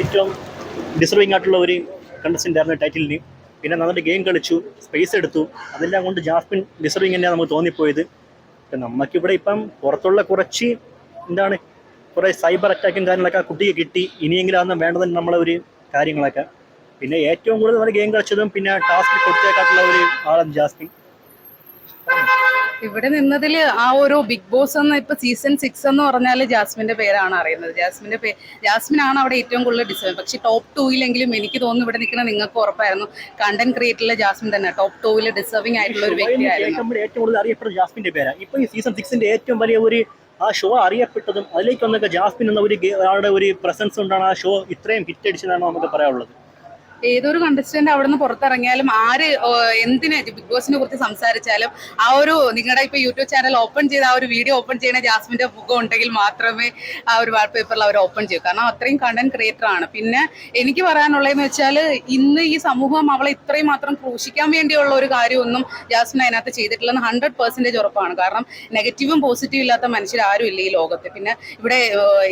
ഏറ്റവും ഡിസർവിംഗ് ആയിട്ടുള്ള ഒരു കണ്ടസ്റ്റന്റ് ആയിരുന്നു ടൈറ്റിലിന് പിന്നെ നന്നായിട്ട് ഗെയിം കളിച്ചു സ്പേസ് എടുത്തു. അതെല്ലാം കൊണ്ട് ജാസ്മിൻ ഡിസർവിംഗ് തന്നെയാണ് നമുക്ക് തോന്നിപ്പോയത്. ഇപ്പം നമുക്കിവിടെ ഇപ്പം പുറത്തുള്ള കുറച്ച് എന്താണ് കുറേ സൈബർ അറ്റാക്കും കാര്യങ്ങളൊക്കെ ആ കുട്ടിക്ക് കിട്ടി. ഇനിയെങ്കിലും അതൊന്നും വേണ്ടതെന്ന് നമ്മളെ ഒരു കാര്യങ്ങളൊക്കെ. പിന്നെ ഏറ്റവും കൂടുതൽ നമ്മൾ ഗെയിം കളിച്ചതും പിന്നെ ടാസ്ക് കൊടുത്തേക്കാട്ടുള്ള ഒരു ആളാണ് ജാസ്മിൻ. ഇവിടെ നിന്നതിൽ ആ ഒരു ബിഗ് ബോസ് എന്ന ഇപ്പൊ സീസൺ സിക്സ് എന്ന് പറഞ്ഞാൽ ജാസ്മിന്റെ പേരാണ് അറിയുന്നത്. ജാസ്മിന്റെ പേര് ജാസ്മിൻ ആണ് അവിടെ ഏറ്റവും കൂടുതൽ ഡിസൈൻ പക്ഷെ ടോപ്പ് ടൂയിലെങ്കിലും എനിക്ക് തോന്നുന്നു ഇവിടെ നിൽക്കുന്ന നിങ്ങൾക്ക് ഉറപ്പായിരുന്നു. കണ്ടന്റ് ക്രിയേറ്ററിലെ ജാസ്മിൻ തന്നെ. ടോപ്പ് ടൂവിൽ ഡിസേർവിംഗ് ആയിട്ടുള്ള ഒരു വ്യക്തിയായിരുന്നു ഏറ്റവും കൂടുതൽ അറിയപ്പെടുന്ന ജാസ്മിന്റെ പേരാണ്. ഇപ്പൊ ഈ സീസൺ സിക്സിന്റെ ഏറ്റവും വലിയ ഒരു ആ ഷോ അറിയപ്പെട്ടതും അതിലേക്ക് വന്നൊക്കെ ജാസ്മിൻ എന്ന ഒരു ആളുടെ ഒരു പ്രസൻസ് കൊണ്ടാണ് ആ ഷോ ഇത്രയും ഹിറ്റ് അടിച്ചതാണ് നമുക്ക് പറയാനുള്ളത്. ഏതൊരു കണ്ടസ്റ്റന്റ് അവിടെ നിന്ന് പുറത്തിറങ്ങിയാലും ആര് എന്തിനെ ബിഗ് ബോസിനെ കുറിച്ച് സംസാരിച്ചാലും ആ ഒരു നിങ്ങളുടെ ഇപ്പൊ യൂട്യൂബ് ചാനൽ ഓപ്പൺ ചെയ്ത് ആ ഒരു വീഡിയോ ഓപ്പൺ ചെയ്യുന്ന ജാസ്മിന്റെ മുഖം ഉണ്ടെങ്കിൽ മാത്രമേ ആ ഒരു വാൾ പേപ്പറിൽ അവർ ഓപ്പൺ ചെയ്യൂ. കാരണം അത്രയും കണ്ടന്റ് ക്രിയേറ്റർ ആണ്. പിന്നെ എനിക്ക് പറയാനുള്ളതെന്ന് വെച്ചാൽ ഇന്ന് ഈ സമൂഹം അവളെ ഇത്രയും മാത്രം ക്രൂശിക്കാൻ വേണ്ടിയുള്ള ഒരു കാര്യമൊന്നും ജാസ്മിൻ അതിനകത്ത് ചെയ്തിട്ടില്ലെന്ന് ഹൺഡ്രഡ് പെർസെന്റേജ് ഉറപ്പാണ്. കാരണം നെഗറ്റീവും പോസിറ്റീവും ഇല്ലാത്ത മനുഷ്യർ ആരും ഇല്ല ഈ ലോകത്ത്. പിന്നെ ഇവിടെ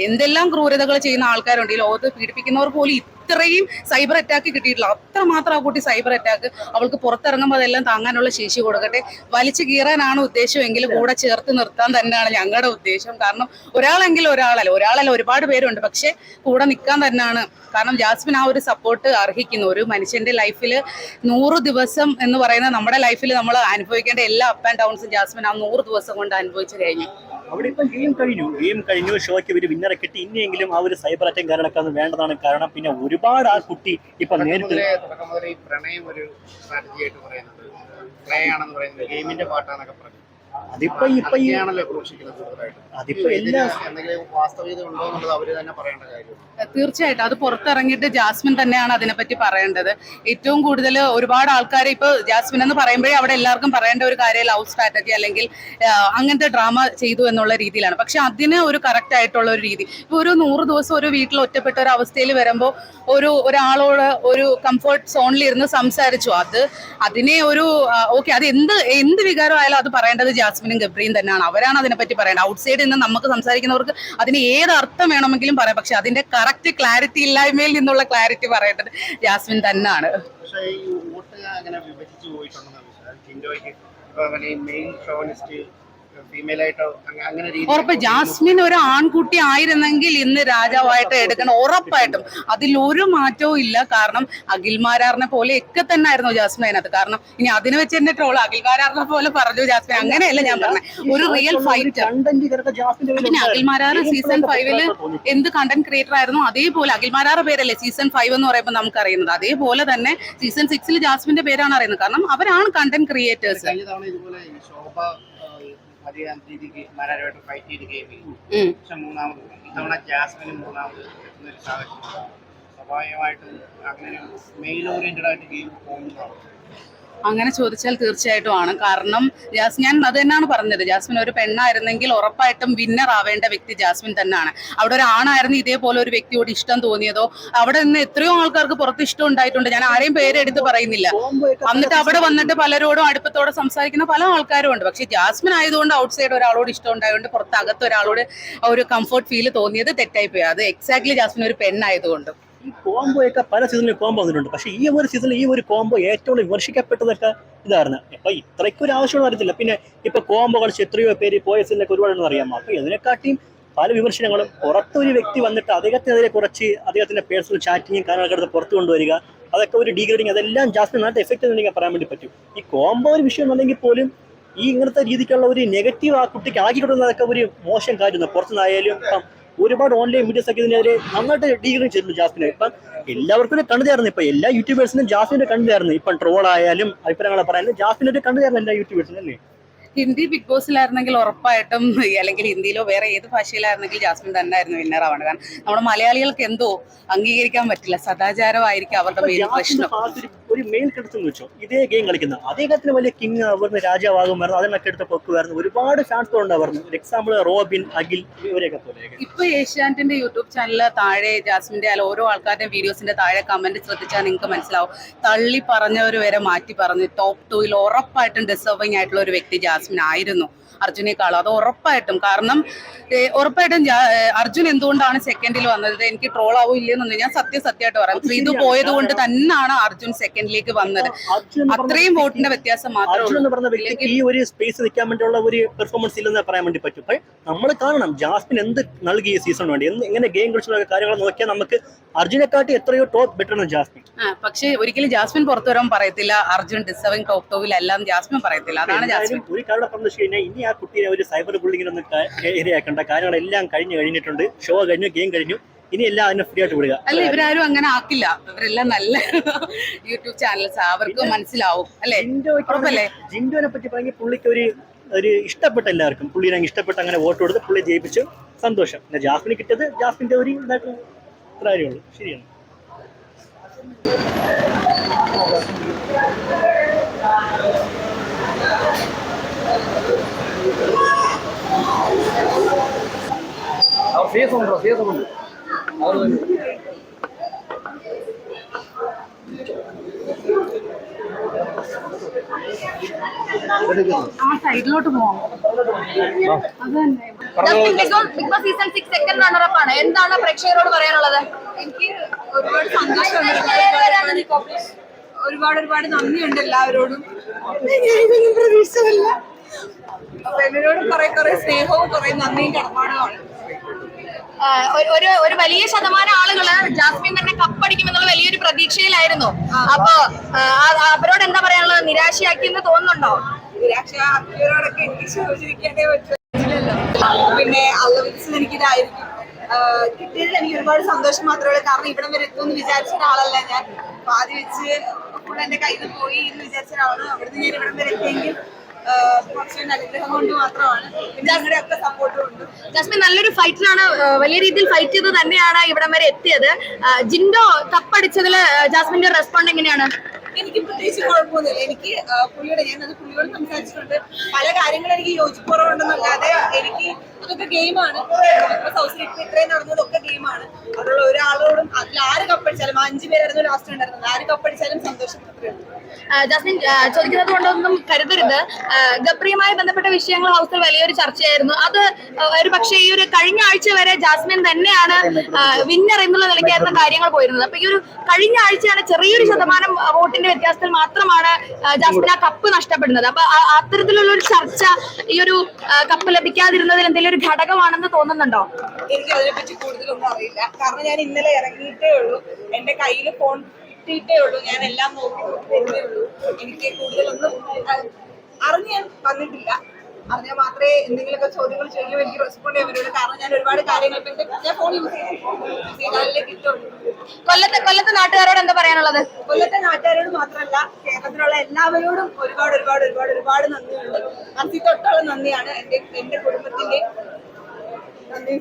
എന്തെല്ലാം ക്രൂരതകൾ ചെയ്യുന്ന ആൾക്കാരുണ്ട്. ഈ ലോകത്ത് പീഡിപ്പിക്കുന്നവർ പോലും ഇത്രയും സൈബർ അറ്റാക്ക് കിട്ടിയിട്ടില്ല അത്രമാത്രം ആ കുട്ടി സൈബർ അറ്റാക്ക്. അവൾക്ക് പുറത്തിറങ്ങുമ്പോൾ അതെല്ലാം താങ്ങാനുള്ള ശേഷി കൊടുക്കട്ടെ. വലിച്ചു കീറാനാണ് ഉദ്ദേശമെങ്കിൽ കൂടെ ചേർത്ത് നിർത്താൻ തന്നെയാണ് ഞങ്ങളുടെ ഉദ്ദേശം. കാരണം ഒരാളെങ്കിലും ഒരാളല്ല. ഒരാളല്ല ഒരുപാട് പേരുണ്ട്. പക്ഷേ കൂടെ നിൽക്കാൻ തന്നെയാണ്. കാരണം ജാസ്മിൻ ആ ഒരു സപ്പോർട്ട് അർഹിക്കുന്നു. ഒരു മനുഷ്യന്റെ ലൈഫിൽ നൂറ് ദിവസം എന്ന് പറയുന്ന നമ്മുടെ ലൈഫിൽ നമ്മൾ അനുഭവിക്കേണ്ട എല്ലാ അപ്പ് ആൻഡ് ഡൗൺസും ജാസ്മിൻ ആ നൂറ് ദിവസം കൊണ്ട് അനുഭവിച്ചു കഴിഞ്ഞു. അവിടെ ഇപ്പം ഗെയിം കഴിഞ്ഞു. ഗെയിം കഴിഞ്ഞു. ഷോയ്ക്ക് ഒരു വിന്നറെ കിട്ടി. ഇനിയെങ്കിലും ആ ഒരു സൈബർ അറ്റാക്ക് കാര്യങ്ങളൊക്കെ ഒന്ന് വേണ്ടതാണ്. കാരണം പിന്നെ ഒരുപാട് ആ കുട്ടി ഇപ്പൊ നേരിട്ട് പ്രണയം ഒരു സ്ട്രാറ്റജി ആയിട്ട് പറയുന്നത് പറയുന്നത് ഗെയിമിന്റെ പാട്ടാണൊക്കെ പറഞ്ഞു. അതിപ്പോ ഇപ്പൊ ഈ അതിപ്പോ എല്ലാ ഇതിന് എന്തെങ്കിലും വാസ്തവികത ഉണ്ടോ എന്നുള്ളത് അവർ തന്നെ പറയേണ്ട കാര്യമാണ് തീർച്ചയായിട്ടും. അത് പുറത്തിറങ്ങിയിട്ട് ജാസ്മിൻ തന്നെയാണ് അതിനെപ്പറ്റി പറയേണ്ടത്. ഏറ്റവും കൂടുതൽ ഒരുപാട് ആൾക്കാർ ഇപ്പൊ ജാസ്മിൻ എന്ന് പറയുമ്പോഴേ അവിടെ എല്ലാവർക്കും പറയേണ്ട ഒരു കാര്യം ലവ് സ്ട്രാറ്റജി അല്ലെങ്കിൽ അങ്ങനത്തെ ഡ്രാമ ചെയ്തു എന്നുള്ള രീതിയിലാണ്. പക്ഷെ അതിന് ഒരു കറക്റ്റ് ആയിട്ടുള്ള ഒരു രീതി. ഇപ്പൊ ഒരു നൂറ് ദിവസം ഒരു വീട്ടിൽ ഒറ്റപ്പെട്ട ഒരു അവസ്ഥയിൽ വരുമ്പോൾ ഒരു ഒരാളോട് ഒരു കംഫർട്ട് സോണിൽ ഇരുന്ന് സംസാരിച്ചു. അത് അതിനെ ഒരു ഓക്കെ അത് എന്ത് എന്ത് വികാരമായാലും അത് പറയേണ്ടത് ജാസ്മിനും ഗബ്രിയും തന്നെയാണ്. അവരാണ് അതിനെപ്പറ്റി പറയേണ്ടത്. ഔട്ട് സൈഡിൽ നിന്ന് നമുക്ക് സംസാരിക്കുന്നവർക്ക് അതിന് ഏത് അർത്ഥം വേണമെങ്കിലും പറയാം. പക്ഷെ അതിന്റെ കറക്റ്റ് ക്ലാരിറ്റി ഇല്ലായ്മയിൽ നിന്നുള്ള ക്ലാരിറ്റി പറയേണ്ടത് ജാസ്മിൻ തന്നെയാണ്. അങ്ങനെ വിഭജിച്ചു പോയിട്ടുണ്ടെന്നാണ് ജിൻഡോയ്ക്ക് ഇപ്പൊ മെയിൻ ഷോണിസ്റ്റ് ഫീമെയിൽ ആയിട്ടോ അങ്ങനെ ഉറപ്പ് ജാസ്മിൻ ഒരു ആൺകുട്ടി ആയിരുന്നെങ്കിൽ ഇന്ന് രാജാവായിട്ട് എടുക്കണം ഉറപ്പായിട്ടും. അതിലൊരു മാറ്റവും ഇല്ല. കാരണം അഖിൽമാരാറിനെ പോലെ ഒക്കെ തന്നെ ആയിരുന്നു ജാസ്മിൻ അതിനകത്ത്. കാരണം ഇനി അതിന് വെച്ച് തന്നെ ട്രോൾ അഖിൽമാരാറിനെ പോലെ പറഞ്ഞു ജാസ്മിൻ. അങ്ങനെയല്ല ഞാൻ പറഞ്ഞത് ഒരു റിയൽ ഫൈറ്റ് പിന്നെ അഖിൽമാരാറ് സീസൺ ഫൈവിൽ. എന്ത് കണ്ടന്റ് ക്രിയേറ്റർ ആയിരുന്നു? അതേപോലെ അഖിൽമാരാറ് പേരല്ലേ സീസൺ ഫൈവ് എന്ന് പറയുമ്പോൾ നമുക്ക് അറിയുന്നത് അതേപോലെ തന്നെ സീസൺ സിക്സിൽ ജാസ്മിന്റെ പേരാണ് അറിയുന്നത്. കാരണം അവരാണ് കണ്ടന്റ് ക്രിയേറ്റേഴ്സ് ശോഭ അധികം രീതിക്ക് മാരാരുമായിട്ട് ഫൈറ്റ് ചെയ്ത് ഗെയിം ചെയ്തു പക്ഷെ മൂന്നാമത് ഇത്തവണ ജാസ്മിന് മൂന്നാമത് എത്തുന്ന ഒരു സാഹചര്യം. സ്വാഭാവികമായിട്ടും അങ്ങനെ മെയിൽ ഓറിയന്റഡ് ആയിട്ട് ഗെയിം പോകുന്നതാണ്. അങ്ങനെ ചോദിച്ചാൽ തീർച്ചയായിട്ടും ആണ്. കാരണം ജാസ് ഞാൻ അത് തന്നെയാണ് പറഞ്ഞത്. ജാസ്മിൻ ഒരു പെണ്ണായിരുന്നെങ്കിൽ ഉറപ്പായിട്ടും വിന്നർ ആവേണ്ട വ്യക്തി ജാസ്മിൻ തന്നെയാണ് അവിടെ ഒരു ആണായിരുന്നു ഇതേപോലെ ഒരു വ്യക്തിയോട് ഇഷ്ടം തോന്നിയതോ അവിടെ നിന്ന് എത്രയോ ആൾക്കാർക്ക് പുറത്ത് ഇഷ്ടം ഉണ്ടായിട്ടുണ്ട്. ഞാൻ ആരെയും പേരെടുത്ത് പറയുന്നില്ല. എന്നിട്ട് അവിടെ വന്നിട്ട് പലരോടും അടുപ്പത്തോടെ സംസാരിക്കുന്ന പല ആൾക്കാരും ഉണ്ട്. പക്ഷെ ജാസ്മിൻ ആയതുകൊണ്ട് ഔട്ട് സൈഡ് ഒരാളോട് ഇഷ്ടം ഉണ്ടായതുകൊണ്ട് പുറത്തകത്ത് ഒരാളോട് ഒരു കംഫർട്ട് ഫീൽ തോന്നിയത് തെറ്റായി പോയി അത് എക്സാക്ട്ലി ജാസ്മിൻ ഒരു പെണ്ണായതുകൊണ്ട്. ഈ കോംബോയൊക്കെ പല സീസണിൽ കോംബോ വന്നിട്ടുണ്ട്. പക്ഷേ ഈ ഒരു സീസണിൽ ഈ ഒരു കോംബോ ഏറ്റവും വിമർശിക്കപ്പെട്ടതൊക്കെ ഇതായിരുന്നു. അപ്പം ഒരു ആവശ്യമുള്ള അറിയത്തില്ല പിന്നെ ഇപ്പോൾ കോംബോ കളിച്ച് എത്രയോ പേര് പോയ സീസണിലൊക്കെ ഒരുപാടെന്ന് അറിയാമോ? അപ്പോൾ ഇതിനെക്കാട്ടിയും പല വിമർശനങ്ങളും പുറത്തൊരു വ്യക്തി വന്നിട്ട് അദ്ദേഹത്തിനെതിരെ കുറച്ച് അദ്ദേഹത്തിന്റെ പേഴ്സണൽ ചാറ്റിങ്ങും കാര്യങ്ങളൊക്കെ പുറത്തു കൊണ്ടുവരിക അതൊക്കെ ഒരു ഡീഗ്രേഡിങ് അതെല്ലാം ജാസ്മിൻ നല്ല എഫക്റ്റ് എന്നുണ്ടെങ്കിൽ പറയാൻ വേണ്ടി പറ്റും. ഈ കോംബോ ഒരു വിഷയം എന്നുണ്ടെങ്കിൽ പോലും ഈ ഇങ്ങനത്തെ രീതിക്കുള്ള ഒരു നെഗറ്റീവ് ആ കുട്ടിക്ക് ആക്കി കൊടുക്കുന്നതൊക്കെ ഒരു മോശം കാര്യമാണ്. പുറത്തുനിന്നായാലും ഇപ്പം ഒരുപാട് ഓൺലൈൻ മീഡിയസ് ഒക്കെ ഇതിനെതിരെ നന്നായിട്ട് ഡീഗ്രേഡ് ചെയ്തിട്ടുണ്ട് ജാസ്മിനെ. ഇപ്പം എല്ലാവർക്കും ഒരു കണ്ടുതരുന്നു ഇപ്പൊ എല്ലാ യൂട്യൂബേഴ്സിനും ജാസ്മിന്റെ കണ്ടുതരുന്നു ഇപ്പം ട്രോൾ ആയാലും അഭിപ്രായങ്ങൾ പറയാനും ജാസ്മിന്റെ ഒരു കണ്ടുതരുന്നു എല്ലാ യൂട്യൂബേഴ്സിനും അല്ലേ? ഹിന്ദി ബിഗ് ബോസിലായിരുന്നെങ്കിൽ ഉറപ്പായിട്ടും അല്ലെങ്കിൽ ഹിന്ദിയിലോ വേറെ ഏത് ഭാഷയിലായിരുന്നെങ്കിൽ ജാസ്മിൻ തന്നെ ആയിരുന്നു വിന്നർ ആവണം കാരണം നമ്മുടെ മലയാളികൾക്ക് എന്തോ അംഗീകരിക്കാൻ പറ്റില്ല. സദാചാരമായിരിക്കും അവരുടെ മെയിൻ പ്രശ്നം. ഒരു മെയിൻ കിടച്ചെന്ന് വെച്ചോ ഇതേ ഗെയിം കളിക്കുന്ന. അദ്ദേഹത്തിന് വലിയ കിങ് ആവുന്ന രാജാവാകുമായിരുന്നു അതിനൊക്കെ എടുത്ത പൊക്കുമായിരുന്നു ഒരുപാട് ഫാൻസ് ഉണ്ടായിരുന്നു ഒരു എക്സാമ്പിൾ റോബിൻ അഖിൽ ഇവരെയൊക്കെ പോലെ. ഇപ്പൊ ഏഷ്യാനെറ്റിന്റെ യൂട്യൂബ് ചാനലിൽ താഴെ ജാസ്മിന്റെ അല്ല ഓരോ ആൾക്കാരുടെയും വീഡിയോസിന്റെ താഴെ കമന്റ് ശ്രദ്ധിച്ചാൽ നിങ്ങൾക്ക് മനസ്സിലാവും. തള്ളി പറഞ്ഞവർ വരെ മാറ്റി പറഞ്ഞു ടോപ്പ് ടൂയിൽ ഉറപ്പായിട്ടും ഡിസേർവിംഗ് ആയിട്ടുള്ള ഒരു വ്യക്തി ജാസ്മിൻ ആയിരുന്നു അർജുനേക്കാളും. അത് ഉറപ്പായിട്ടും. കാരണം ഉറപ്പായിട്ടും അർജുൻ എന്തുകൊണ്ടാണ് സെക്കൻഡിൽ വന്നത്? എനിക്ക് ട്രോൾ ആവും ഇല്ലെന്നൊന്നും ഞാൻ സത്യസത്യമായിട്ട് പറയാം. ഇത് ശ്രീതു. പോയത് കൊണ്ട് തന്നെയാണ് അർജുൻ സെക്കൻഡിലേക്ക് വന്നത്. അത്രയും വോട്ടിന്റെ വ്യത്യാസം മാത്രമേ ഈ ഒരു സ്പേസ് നിൽക്കാൻ വേണ്ടിയുള്ള ഒരു പെർഫോമൻസ് ഇല്ലെന്ന് പറയാൻ വേണ്ടി പറ്റും. നമ്മൾ കാണണം ജാസ്മിൻ എന്ത് നൽകി ഈ സീസൺ വേണ്ടി? എന്ത് എങ്ങനെ ഗെയിം കളിച്ചുള്ള കാര്യങ്ങൾ നോക്കിയാൽ നമുക്ക് അർജുനെക്കാട്ടി എത്രയോ ടോപ്പ് ബെറ്റർ ആണ് ജാസ്മിൻ. പക്ഷേ ഒരിക്കലും ജാസ്മിൻ പുറത്തു വരാൻ പറയത്തില്ല. അർജുൻ ഡിസർവിംഗ് ടോപ്പ് ടോവിൽ എല്ലാം ജാസ്മിൻ പറയത്തില്ല. അതാണ് ജാസ്മിൻ. ഒരു കാരണം പറഞ്ഞു വെച്ച് കഴിഞ്ഞാൽ ഇനി ആ കുട്ടീനെ ഒരു സൈബർ ബുള്ളിങ്ങിനൊന്നും ഇരയാക്കേണ്ട കാര്യങ്ങളെല്ലാം കഴിഞ്ഞു കഴിഞ്ഞിട്ടുണ്ട്. ഷോ കഴിഞ്ഞു ഗെയിം കഴിഞ്ഞു. ഇനി എല്ലാം അതിനെ ഫ്രീ ആയിട്ട് വിടുക. അല്ലെ ഇവരാരും അങ്ങനെ ആക്കില്ല. ഇവരെല്ലാം നല്ല യൂട്യൂബ് ചാനൽസ് അവർക്ക് മനസ്സിലാവും അല്ലെ? ഉറപ്പല്ലേ? ജിൻഡോനെ പറ്റി പറഞ്ഞ പുള്ളിക്ക് ഒരു ഒരു ഇഷ്ടപ്പെട്ട എല്ലാവർക്കും പുള്ളിനെ ഇഷ്ടപ്പെട്ട് അങ്ങനെ വോട്ട് കൊടുത്ത് പുള്ളി ജയിപ്പിച്ചു. സന്തോഷം. പിന്നെ ജാസ്മിന് കിട്ടിയത് ജാസ്മിന്റെ ഒരു കാര്യമുള്ളൂ ശരിയാണ്. ഫീസ് ഉണ്ടോ ഫീസ് ഉണ്ടോ ആ സൈഡിലോട്ട് പോവാം. അത് തന്നെ. Big Boss season six second ആണ്. എന്താണ് പ്രേക്ഷകരോട് പറയാനുള്ളത്? എനിക്ക് ഒരുപാട് സന്തോഷമുണ്ട് ഒരുപാട് ഒരുപാട് നന്ദിയുണ്ട് എല്ലാവരോടും. പ്രതീക്ഷിച്ചതല്ല. അപ്പൊ എന്നോട് കുറെ കുറെ സ്നേഹവും കുറെ നന്ദിയും കടപ്പാടുമാണ് ഒരു- ഒരു വലിയ ശതമാനം ആളുകൾ ജാസ്മിൻ തന്നെ കപ്പടിക്കുമെന്നുള്ള വലിയൊരു പ്രതീക്ഷയിലായിരുന്നു. അപ്പൊ അവരോട് എന്താ പറയാനുള്ളത്? നിരാശയാക്കി എന്ന് തോന്നുന്നുണ്ടോ എനിക്ക് പറ്റില്ലല്ലോ പിന്നെ എനിക്കിതായിരിക്കും. കിട്ടിയതിൽ എനിക്ക് ഒരുപാട് സന്തോഷം മാത്രമേ ഉള്ളൂ. കാരണം ഇവിടം വരെ എത്തുമെന്ന് വിചാരിച്ച ഒരാളല്ല ഞാൻ. ആദ്യം വെച്ച് ഫുൾ എന്റെ കയ്യിൽ പോയി എന്ന് വിചാരിച്ച ഒരാളാണ്. അവിടുന്ന് ഞാൻ ഇവിടം വരെ എത്തിയെങ്കിൽ ജാസ്മിൻ നല്ലൊരു ഫൈറ്റിലാണ് വലിയ രീതിയിൽ ഫൈറ്റ് ചെയ്ത് തന്നെയാണ് ഇവിടം വരെ എത്തിയത്. ജിൻഡോ തപ്പടിച്ചതിൽ ജാസ്മിന്റെ റെസ്പോണ്ട് എങ്ങനെയാണ്? എനിക്ക് പ്രത്യേകിച്ച് കുഴപ്പമൊന്നുമില്ല. എനിക്ക് പുള്ളിയോട് ഞാൻ അത് പുള്ളിയോട് സംസാരിച്ചിട്ടുണ്ട്. പല കാര്യങ്ങളും എനിക്ക് യോജിപ്പുറവുണ്ടെന്നല്ലാതെ എനിക്ക് അതൊക്കെ ഗെയിമാണ് ഹൗസിൽ ഇപ്പൊ ഇത്രയും നടന്നതൊക്കെ ഗെയിമാണ് അതിലുള്ള ഒരാളോടും അതിൽ ആര് അഞ്ചു പേരായിരുന്നു ലാസ്റ്റ് ഉണ്ടായിരുന്നത്. ആര് കപ്പടിച്ചാലും സന്തോഷം ജാസ്മിൻ ചോദിക്കുന്നത് കൊണ്ടൊന്നും കരുതരുത്. ഗപ്രിയുമായി ഗബ്രിയുമായി ബന്ധപ്പെട്ട വിഷയങ്ങൾ ഹൗസിൽ വലിയൊരു ചർച്ചയായിരുന്നു. അത് ഒരു പക്ഷേ ഈ ഒരു കഴിഞ്ഞ ആഴ്ച വരെ ജാസ്മിൻ തന്നെയാണ് വിന്നർ എന്നുള്ള നിലയ്ക്കായിരുന്നു കാര്യങ്ങൾ പോയിരുന്നത്. അപ്പൊ ഈ ഒരു കഴിഞ്ഞ ആഴ്ചയാണ് ചെറിയൊരു ശതമാനം വോട്ടിന്റെ വ്യത്യാസത്തിൽ മാത്രമാണ് ജാസ്മിൻ ആ കപ്പ് നഷ്ടപ്പെടുന്നത്. അപ്പൊ അത്തരത്തിലുള്ള ഒരു ചർച്ച ഈ ഒരു കപ്പ് ലഭിക്കാതിരുന്നതിൽ എന്തെങ്കിലും ഒരു ഘടകമാണെന്ന് തോന്നുന്നുണ്ടോ? എനിക്ക് അതിനെപ്പറ്റി കൂടുതലൊന്നും അറിയില്ല. കാരണം ഞാൻ ഇന്നലെ ഇറങ്ങിയിട്ടേ ഉള്ളൂ. എന്റെ കയ്യിൽ ഫോൺ കിട്ടിയിട്ടേ ഉള്ളൂ. ഞാൻ എല്ലാം നോക്കി ഉള്ളൂ. എനിക്ക് കൂടുതലൊന്നും അറിഞ്ഞ് ഞാൻ വന്നിട്ടില്ല. അറിഞ്ഞാൽ മാത്രമേ എന്തെങ്കിലുമൊക്കെ ചോദ്യങ്ങൾ ചെയ്യുമ്പോൾ എനിക്ക് റെസ്പോണ്ട് ചെയ്യാൻ പറ്റുള്ളൂ. കാരണം ഞാൻ ഒരുപാട് കാര്യങ്ങൾ ഞാൻ ഫോൺ യൂസ് ചെയ്താലേ കിട്ടുള്ളൂ കൊല്ലത്തെ കൊല്ലത്തെ നാട്ടുകാരോട് എന്താ പറയാനുള്ളത്? കൊല്ലത്തെ നാട്ടുകാരോട് മാത്രമല്ല കേരളത്തിലുള്ള എല്ലാവരോടും ഒരുപാട് ഒരുപാട് ഒരുപാട് ഒരുപാട് നന്ദിയുണ്ട്. മനസ്സിൽ തൊട്ടുള്ള നന്ദിയാണ് എന്റെ എന്റെ കുടുംബത്തിന്റെ നന്ദി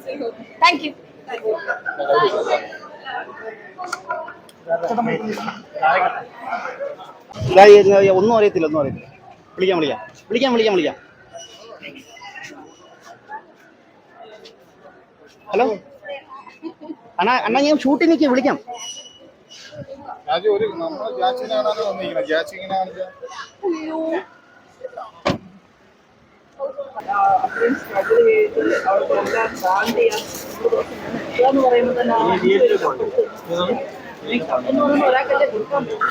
താങ്ക് യു. ഒന്നും അറിയത്തില്ല ഒന്നും അറിയത്തില്ല. വിളിക്കാം വിളിക്കാം. വിളിക്കാം വിളിക്കാം വിളിക്കാം. ഹലോ? അണ്ണാ അണ്ണാ ഞാൻ ഷൂട്ടിൽ നിൽക്കുക വിളിക്കാം. അത്രയും സ്ട്രഗിൾ ചെയ്ത് അവർക്ക് എല്ലാം ബാൻ ചെയ്യാൻ എന്ന് പറയുമ്പോൾ തന്നെ ആ എന്ന് പറയുമ്പോൾ ഒരാൾക്കല്ലേ കൊടുക്കാൻ പറ്റൂ.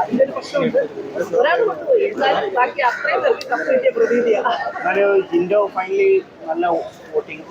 അതിന്റെ ഒരു പ്രശ്നമുണ്ട്. ഒരാൾ കൊണ്ടുപോയി. എന്നാലും ബാക്കി അത്രയും പേർക്ക് കപ്പ് കിട്ടിയ പ്രതീതിയാണ് എന്നാലും ജിൻഡോ ഫൈനലി നല്ല വോട്ടിംഗ്